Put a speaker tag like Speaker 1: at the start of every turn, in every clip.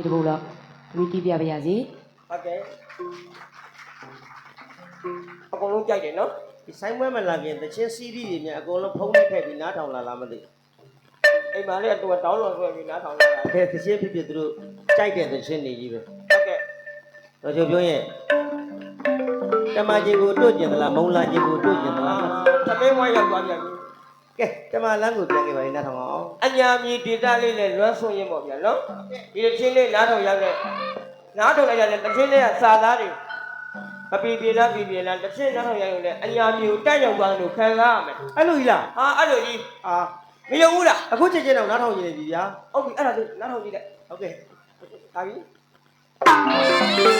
Speaker 1: ဒီတဘူလောက်မိတီးပြပါရစေ
Speaker 2: ဟုတ်ကဲ့အကုန်လုံးကြိုက်တယ်နော်ဒီဆိုင်ပွဲမလာခင်တချင်း CD တွေများအကုန်လုံးဖုန်းနဲ့ထည့်ပြီးနားထောင်လာလားမသိအိမ်မှာလည်းအတူတောင်းလို့ဆွဲပြီးနားထောင်လာတာတဲ့တချင်းဖြစ်ဖြစ်သူတို့ကြိုက်တဲ့တချင်းတွေကြီးပဲဟုတ်ကဲ့တော့ကျပြောရင်တမချင်းကိုတို့ကျင်သလားမုံလာချင်းကိုတို့ကျင်သလားသမင်းဝိုင်းရောက်သွားပြန်ပြီ ကဲတမလန်းကိုပြန်ခဲ့ပါလိမ့်နားထောင်အောင်အညာမြည်ဒေတာလေးနဲ့လွမ်းဆွရင်ပေါ့ဗျာနော်ဒီတချင်းလေးနားထောင်ရောက်တဲ့နားထောင်လိုက်တဲ့တချင်းလေးကစာသားတွေမပြေပြေလားပြေပြေလားတစ်ချက်နောက်ရောက်ရုံနဲ့အညာမျိုးတက်ရောက်သွားတယ်လို့ခံစားရမယ်
Speaker 3: အဲ့လိုကြီးလား
Speaker 2: ဟာအဲ့လိုကြီး
Speaker 3: အာ
Speaker 2: မယုံဘူးလား
Speaker 3: အခုချက်ချင်းတော့နားထောင်နေပြီဗျာ
Speaker 2: ဟုတ်ပြီအဲ့ဒါလေးနောက်ထောင်ကြည့်လိုက်
Speaker 3: ဟုတ်ကဲ့
Speaker 2: ဒါပြီ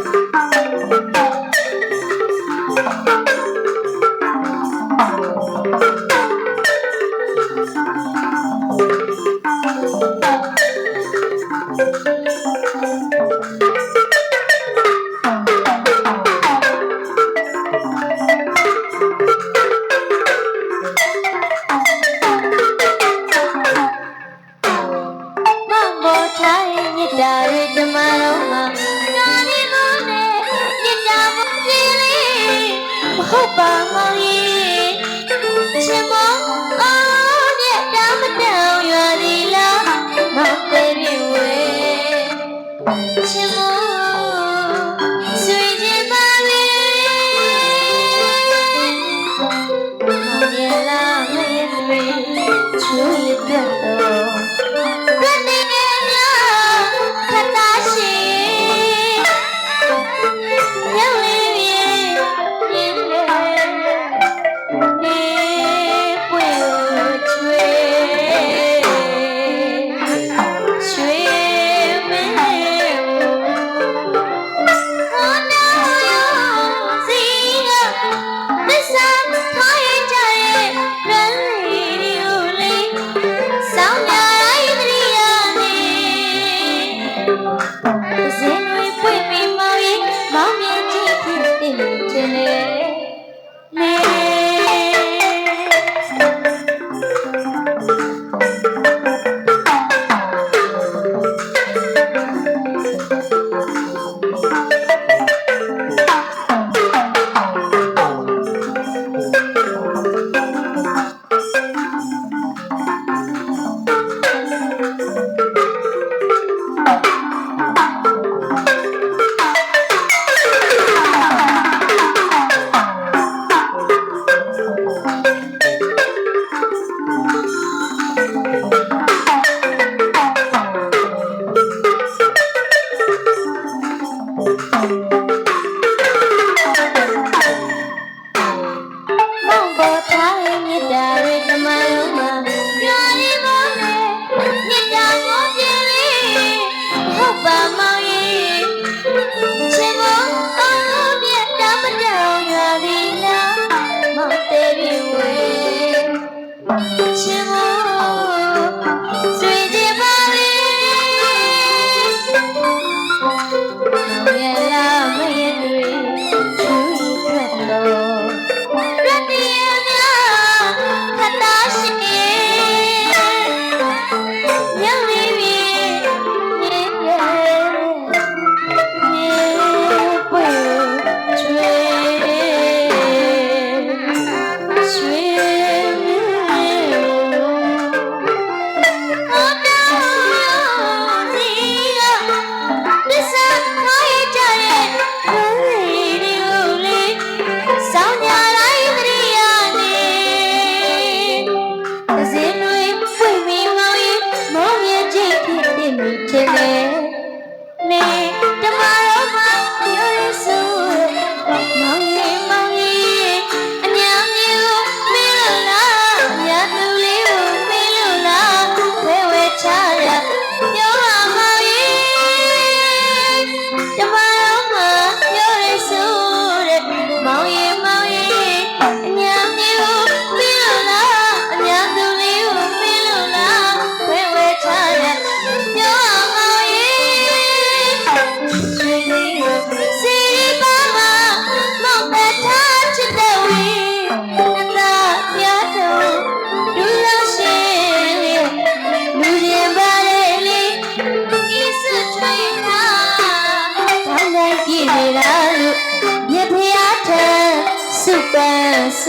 Speaker 4: မဟု Isn't?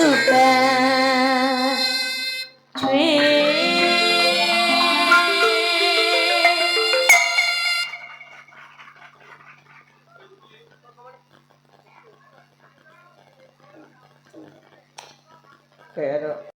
Speaker 2: စု